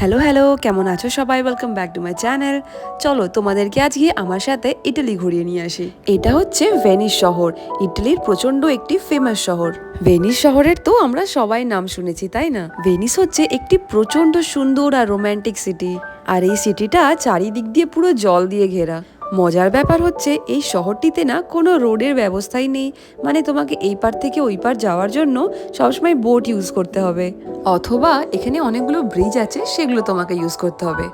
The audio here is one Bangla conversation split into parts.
হ্যালো হ্যালো কেমন আছো সবাই? Welcome back to my channel চলো, তোমাদেরকে আজকে আমার সাথে ইটালি ঘুরিয়ে নিয়ে আসি। এটা হচ্ছে ভেনিস শহর। ইটালির প্রচণ্ড একটি ফেমাস শহর। ভেনিস শহরের তো আমরা সবাই নাম শুনেছি, তাই না? ভেনিস হচ্ছে একটি প্রচণ্ড সুন্দর আর রোম্যান্টিক সিটি আর এই সিটিটা চারিদিক দিয়ে পুরো জল দিয়ে ঘেরা। মজার ব্যাপার হচ্ছে, এই শহরটিতে না কোনো রোডের ব্যবস্থাই নেই। মানে তোমাকে এই পার থেকে ওই পার যাওয়ার জন্য সবসময় বোট ইউজ করতে হবে। অথবা এখানে অনেকগুলো ব্রিজ আছে, সেগুলো তোমাকে ইউজ করতে হবে।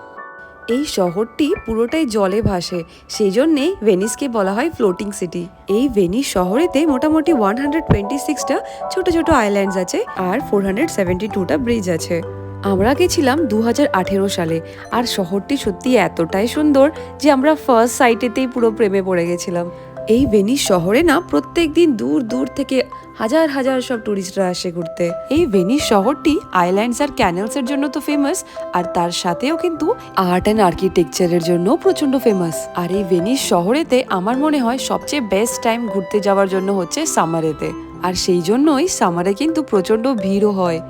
এই শহরটি পুরোটাই জলে ভাসে সেই জন্যেই ভেনিসকে বলা হয় ফ্লোটিং সিটি এই ভেনিস শহরেতে মোটামুটি ওয়ান হান্ড্রেড টোয়েন্টি সিক্সটা ছোট ছোট আইল্যান্ডস আছে, আর ফোর হান্ড্রেড সেভেন্টি টুটা ব্রিজ আছে। আমরা গেছিলাম দু হাজার আঠেরো সালে। আর শহরটি সত্যি এতটাই সুন্দর যে আমরা ফার্স্ট সাইটেতেই পুরো প্রেমে পড়ে গেছিলাম। এই ভেনিস শহরে না প্রত্যেক দিন দূর দূর থেকে হাজার হাজার সব টুরিস্টরা আসে ঘুরতে। এই ভেনিস শহরটি আইল্যান্ডস আর ক্যানেলস এর জন্য তো ফেমাস আর তার সাথেও কিন্তু আর্ট অ্যান্ড আর্কিটেকচারের জন্য প্রচণ্ড ফেমাস আর এই ভেনিস শহরেতে আমার মনে হয় সবচেয়ে বেস্ট টাইম ঘুরতে যাওয়ার জন্য হচ্ছে সামারেতে আর সেই জন্যই সামারে কিন্তু প্রচণ্ড ভিড়ও হয়।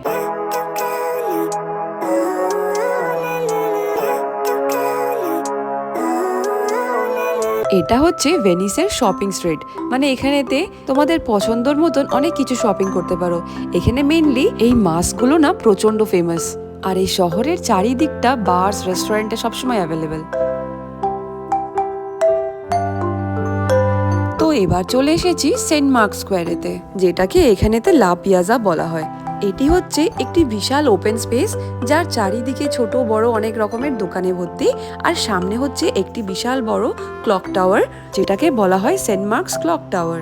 এটা হচ্ছে ভেনিসের শপিং স্ট্রিট মানে এখানেতে তোমাদের পছন্দর মতন অনেক কিছু শপিং করতে পারো। এখানে মেইনলি এই মাছগুলো না প্রচণ্ড ফেমাস আর এই শহরের চারিদিকটা বার্স রেস্টুরেন্টে সবসময় অ্যাভেলেবেল তো এবার চলে এসেছি সেন্ট মার্ক স্কোয়ারেতে যেটাকে এখানেতে লা পিয়াজা বলা হয়। এটি হচ্ছে একটি বিশাল ওপেন স্পেস যার চারিদিকে ছোট, বড় অনেক রকমের দোকানে ভর্তি আর সামনে হচ্ছে একটি বিশাল বড় ক্লক টাওয়ার যেটাকে বলা হয় সেন্ট মার্কস ক্লক টাওয়ার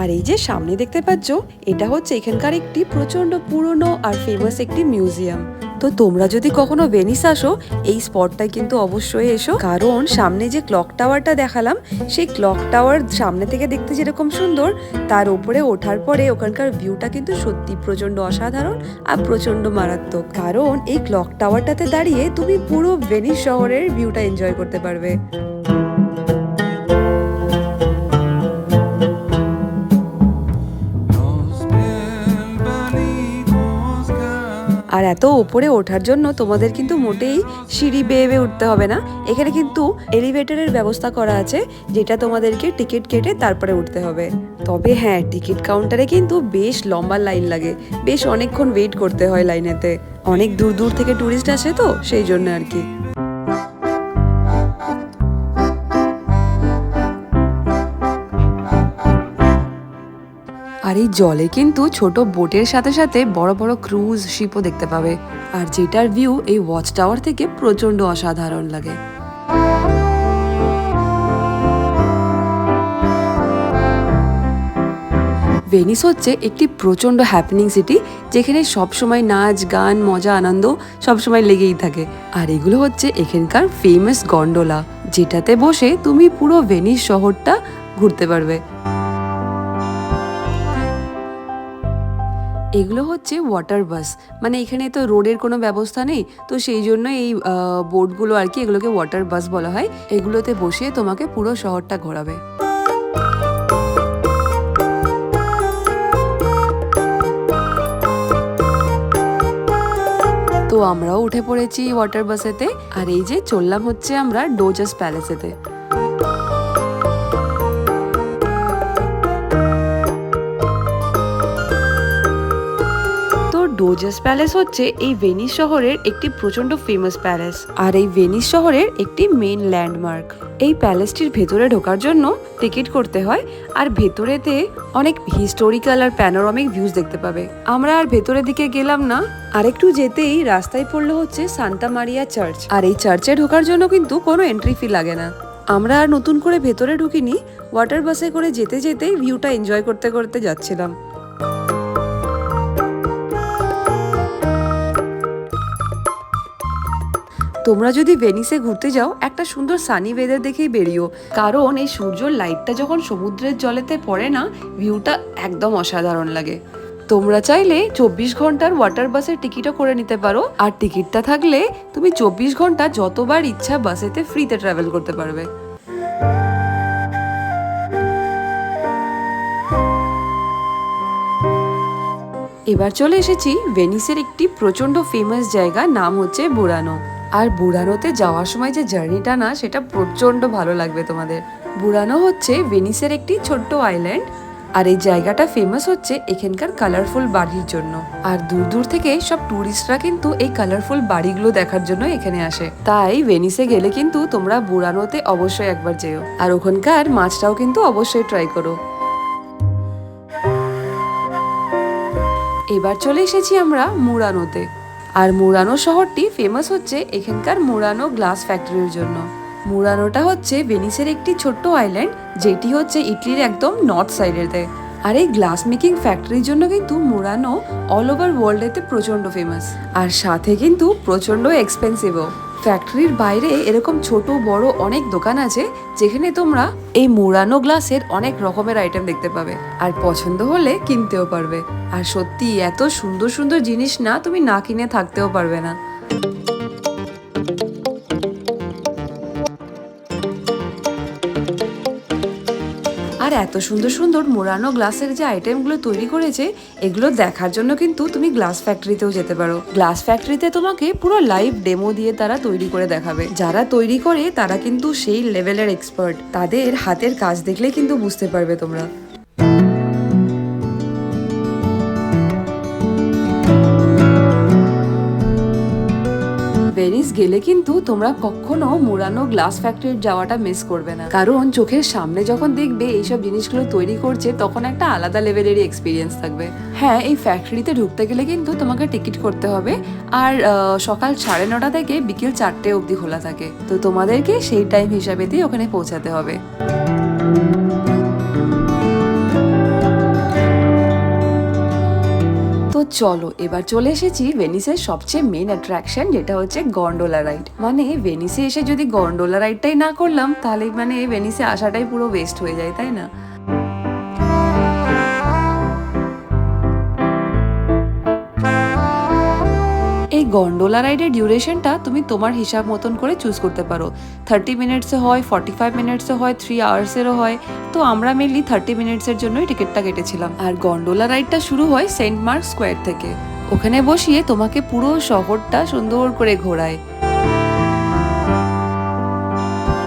আর এই যে সামনে দেখতে পাচ্ছ, এটা হচ্ছে এখানকার একটি প্রচণ্ড পুরনো আর ফেমাস একটি মিউজিয়াম তো তোমরা যদি কখনো ভেনিস আসো, এই স্পটটায় কিন্তু অবশ্যই এসো। কারণ সামনে যে ক্লক টাওয়ারটা দেখালাম, সেই ক্লক টাওয়ার সামনে থেকে দেখতে যেরকম সুন্দর, তার উপরে ওঠার পরে ওখানকার ভিউটা কিন্তু সত্যি প্রচণ্ড অসাধারণ আর প্রচণ্ড মারাত্মক। কারণ এই ক্লক টাওয়ারটাতে দাঁড়িয়ে তুমি পুরো ভেনিস শহরের ভিউটা এনজয় করতে পারবে। আর এত উপরে ওঠার জন্য তোমাদের কিন্তু মোটেই সিঁড়ি বেয়ে বেয়ে উঠতে হবে না। এখানে কিন্তু এলিভেটরের ব্যবস্থা করা আছে, যেটা তোমাদেরকে টিকিট কেটে তারপরে উঠতে হবে। তবে হ্যাঁ টিকিট কাউন্টারে কিন্তু বেশ লম্বা লাইন লাগে। বেশ অনেকক্ষণ ওয়েট করতে হয় লাইনেতে। অনেক দূর দূর থেকে ট্যুরিস্ট আসে তো, সেই জন্য আর কি। এই জলে কিন্তু ছোট বোটের সাথে সাথে বড় বড় ক্রুজ শিপও দেখতে পাবে। আর যেটার ভিউ এই ওয়াচ টাওয়ার থেকে প্রচণ্ড অসাধারণ লাগে। ভেনিস হচ্ছে একটি প্রচণ্ড হ্যাপেনিং সিটি যেখানে সবসময় নাচ, গান, মজা, আনন্দ সবসময় লেগেই থাকে। আর এগুলো হচ্ছে এখানকার ফেমাস গন্ডোলা যেটাতে বসে তুমি পুরো ভেনিস শহরটা ঘুরতে পারবে। এগুলো হচ্ছে ওয়াটার বাস মানে এখানে তো রোডের কোনো ব্যবস্থা নেই, তো সেই জন্য এই বোটগুলো আর কি এগুলোকে ওয়াটার বাস বলা হয়। এগুলোতে বসে তোমাকে পুরো শহরটা ঘোরাবে। তো আমরাও উঠে পড়েছি ওয়াটার বাসেতে আর এই যে চললাম হচ্ছে আমরা ডোজাস প্যালেসেতে ডোজাস প্যালেস হচ্ছে এই ভেনিস শহরের একটি প্রচণ্ড ফেমাস প্যালেস আর এই ভেনিস শহরের একটি মেন ল্যান্ডমার্ক এই প্যালেসটির ভেতরে ঢোকার জন্য টিকিট করতে হয় আর ভেতরেতে অনেক হিস্টোরিক্যাল আর প্যানোরামিক ভিউজ দেখতে পাবে। আমরা আর ভেতরের দিকে গেলাম না আরেকটু যেতেই রাস্তায় পড়ল হচ্ছে সান্তা মারিয়া চার্চ আর এই চার্চে ঢোকার জন্য কিন্তু কোনো এন্ট্রি ফি লাগে না। আমরা আর নতুন করে ভেতরে ঢুকিনি ওয়াটার বাসে করে যেতে যেতেই ভিউটা এনজয় করতে করতে যাচ্ছিলাম। তোমরা যদি ভেনিসে ঘুরতে যাও, একটা সুন্দর সানি ওয়েদার দেখেই বেরিও। কারণ এই সূর্যর লাইটটা যখন সমুদ্রের জলেতে পড়ে না ভিউটা একদম অসাধারণ লাগে। তোমরা চাইলে চব্বিশ ঘণ্টার ওয়াটার বাসের টিকিটও করে নিতে পারো। আর টিকিটটা থাকলে তুমি চব্বিশ ঘণ্টা যতবার ইচ্ছা বাসেতে ফ্রিতে ট্রাভেল করতে পারবে। এবার চলে এসেছি ভেনিসের একটি প্রচণ্ড ফেমাস জায়গা, নাম হচ্ছে বুরানো। আর বুড়ানোতে যাওয়ার সময় যে জার্নিটা না, সেটা প্রচণ্ড ভালো লাগবে তোমাদের। বুড়ানো হচ্ছে ভেনিসের একটি ছোট্ট আইল্যান্ড আর এই জায়গাটা ফেমাস হচ্ছে এখানকার কালারফুল বাড়ির জন্য। আর দূর দূর থেকে সব ট্যুরিস্টরা কিন্তু এই কালারফুল বাড়িগুলো দেখার জন্য এখানে আসে। তাই ভেনিসে গেলে কিন্তু তোমরা বুড়ানোতে অবশ্যই একবার যেও। আর ওখানকার মাছটাও কিন্তু অবশ্যই ট্রাই করো। এবার চলে এসেছি আমরা মুরানোতে আর মুরানো শহরটি ফেমাস হচ্ছে এখানকার মুরানো গ্লাস ফ্যাক্টরির জন্য। মুরানোটা হচ্ছে ভেনিসের একটি ছোট্ট আইল্যান্ড যেটি হচ্ছে ইটলির একদম নর্থ সাইডেতে আর এই গ্লাস মেকিং ফ্যাক্টরির জন্য কিন্তু মুরানো অল ওভার ওয়ার্ল্ডেতে প্রচণ্ড ফেমাস আর সাথে কিন্তু প্রচণ্ড এক্সপেন্সিভও ফ্যাক্টরির বাইরে এরকম ছোট, বড় অনেক দোকান আছে যেখানে তোমরা এই মোড়ানো গ্লাসের অনেক রকমের আইটেম দেখতে পাবে। আর পছন্দ হলে কিনতেও পারবে। আর সত্যি এত সুন্দর সুন্দর জিনিস না তুমি না কিনে থাকতেও পারবে না। আর এত সুন্দর সুন্দর মোড়ানো গ্লাসের যে আইটেমগুলো তৈরি করেছে, এগুলো দেখার জন্য কিন্তু তুমি গ্লাস ফ্যাক্টরিতেও যেতে পারো। গ্লাস ফ্যাক্টরিতে তোমাকে পুরো লাইভ ডেমো দিয়ে তারা তৈরি করে দেখাবে। যারা তৈরি করে, তারা কিন্তু সেই লেভেলের এক্সপার্ট তাদের হাতের কাজ দেখলে কিন্তু বুঝতে পারবে তোমরা। ভেনিস গেলে কিন্তু তোমরা কখনো মুরানো গ্লাস ফ্যাক্টরির যাওয়াটা মিস করবে না। কারণ চোখের সামনে যখন দেখবে এইসব জিনিসগুলো তৈরি করছে, তখন একটা আলাদা লেভেলেরই এক্সপিরিয়েন্স থাকবে। হ্যাঁ এই ফ্যাক্টরিতে ঢুকতে গেলে কিন্তু তোমাকে টিকিট করতে হবে। আর সকাল সাড়ে নটা থেকে বিকেল চারটে অবধি খোলা থাকে। তো তোমাদেরকে সেই টাইম হিসাবেতেই ওখানে পৌঁছাতে হবে। চলো, এবার চলে এসেছি ভেনিসের সবচেয়ে মেন অ্যাট্রাকশন যেটা হচ্ছে গন্ডোলা রাইড মানে ভেনিসে এসে যদি গন্ডোলা রাইডটাই না করলাম, তাহলে মানে ভেনিসে আসাটাই পুরো ওয়েস্ট হয়ে যায়, তাই না? গন্ডোলা রাইডের ডিউরেশনটা তুমি তোমার হিসাব মতন করে চুজ করতে পারো। থার্টি মিনিটসে হয় ফর্টি ফাইভ মিনিটসে হয় থ্রি আওয়ার্সেরও হয়। তো আমরা মেনলি থার্টি মিনিটসের জন্যই টিকিটটা কেটেছিলাম। আর গন্ডোলা রাইডটা শুরু হয় সেন্ট মার্ক স্কোয়ার থেকে। ওখানে বসিয়ে তোমাকে পুরো শহরটা সুন্দর করে ঘোরায়।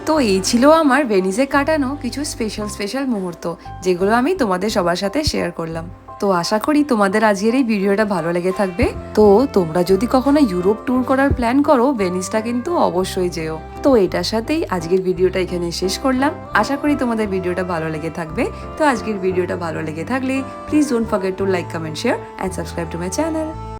তো এই ছিল আমার ভেনিসে কাটানো কিছু স্পেশাল স্পেশাল মুহূর্ত, যেগুলো আমি তোমাদের সবার সাথে শেয়ার করলাম। তো আশা করি তোমাদের আজকের এই ভিডিওটা ভালো লেগে থাকবে। তো তোমরা যদি কখনো ইউরোপ ট্যুর করার প্ল্যান করো, ভেনিসটা কিন্তু অবশ্যই যেও। তো এটার সাথেই আজকের ভিডিওটা এখানে শেষ করলাম। আশা করি তোমাদের ভিডিওটা ভালো লেগে থাকবে। তো আজকের ভিডিওটা ভালো লেগে থাকলে please don't forget to like comment share and subscribe to my channel